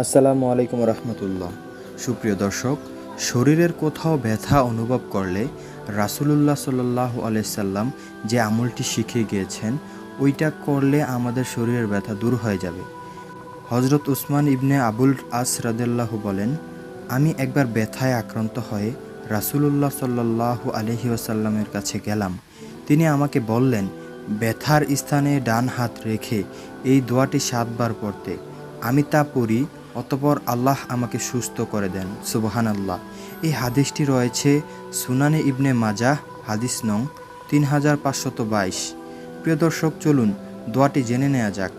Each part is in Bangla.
আসসালামু আলাইকুম রহমতুল্লাহ। সুপ্রিয় দর্শক, শরীরের কোথাও ব্যথা অনুভব করলে রাসুলুল্লাহ সাল্লাহ আলাইসাল্লাম যে আমলটি শিখে গিয়েছেন, ওইটা করলে আমাদের শরীরের ব্যথা দূর হয়ে যাবে। হজরত উসমান ইবনে আবুল আস রাদেল্লাহ বলেন, আমি একবার ব্যথায় আক্রান্ত হয়ে রাসুলুল্লাহ সাল্লাহ আলহি আসাল্লামের কাছে গেলাম। তিনি আমাকে বললেন, ব্যথার স্থানে ডান হাত রেখে এই দোয়াটি সাতবার পড়তে। আমি তা পড়ি অতপর আল্লাহ আমাকে সুস্থ করে দেন। সুবহান আল্লাহ এই হাদিসটি রয়েছে সুনানে ইবনে মাজাহ, হাদিস নং তিন হাজার পাঁচশত বাইশ। প্রিয় দর্শক, চলুন দোয়াটি জেনে নেওয়া যাক।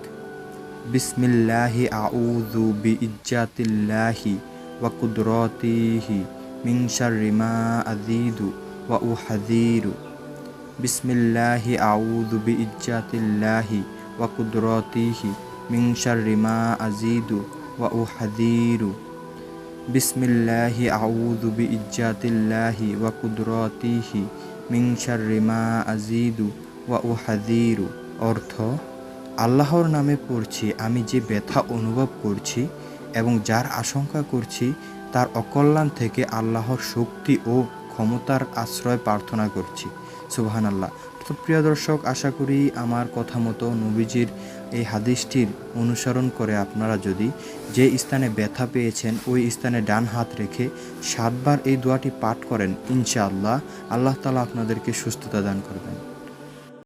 বিসমিল্লাহি আউযু বিইজ্জাতিল্লাহি ওয়া কুদরতিহি মিন শাররি মা আযীদু ওয়া উহাযীরু। বিসমিল্লাহি আউযু বিইজ্জাতিল্লাহি ওয়া কুদরতিহি মিন শাররি মা আযীদু উহাযীরু বিসমিল্লাহি আউযু বিইজ্জাতিল্লাহি ওয়া কুদরতিহি মিন শাররি মা আযীদু ওয়া উহাযীরু অর্থ, আল্লাহর নামে পড়ছি, আমি যে ব্যথা অনুভব করছি এবং যার আশঙ্কা করছি, তার অকল্যাণ থেকে আল্লাহর শক্তি ও ক্ষমতার আশ্রয় প্রার্থনা করছি। সুবহান আল্লাহ তো প্রিয় দর্শক, আশা করি আমার কথা মতো নবীজির এই হাদিসটির অনুসরণ করে আপনারা যদি যে স্থানে ব্যথা পেয়েছেন, ওই স্থানে ডান হাত রেখে সাতবার এই দোয়াটি পাঠ করেন, ইনশাআল্লাহ আল্লাহ তালা আপনাদেরকে সুস্থতা দান করবেন।